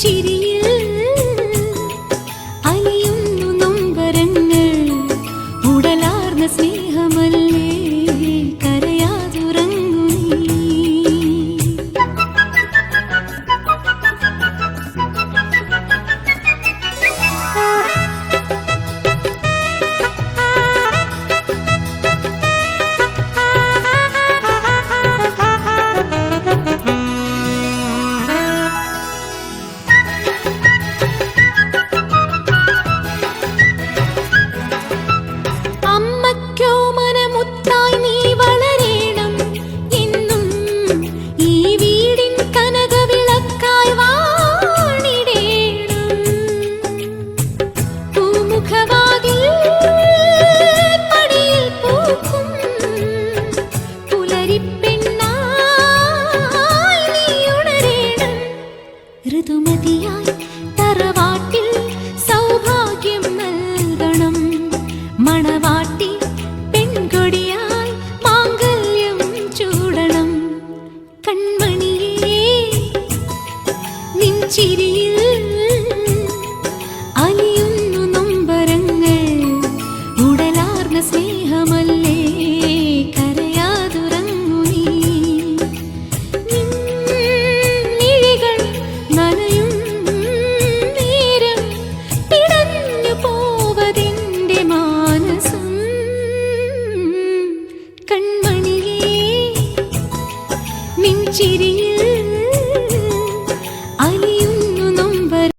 chiri ഋതുമതിയായി തറവാട്ടിൽ സൗഭാഗ്യം നൽകണം. മണവാട്ടി പെൺകൊടിയായി മാംഗല്യം ചൂടണം. കൺമണിയേ നിൻചിരിയിൽ അലിയുന്നു ചിരിയ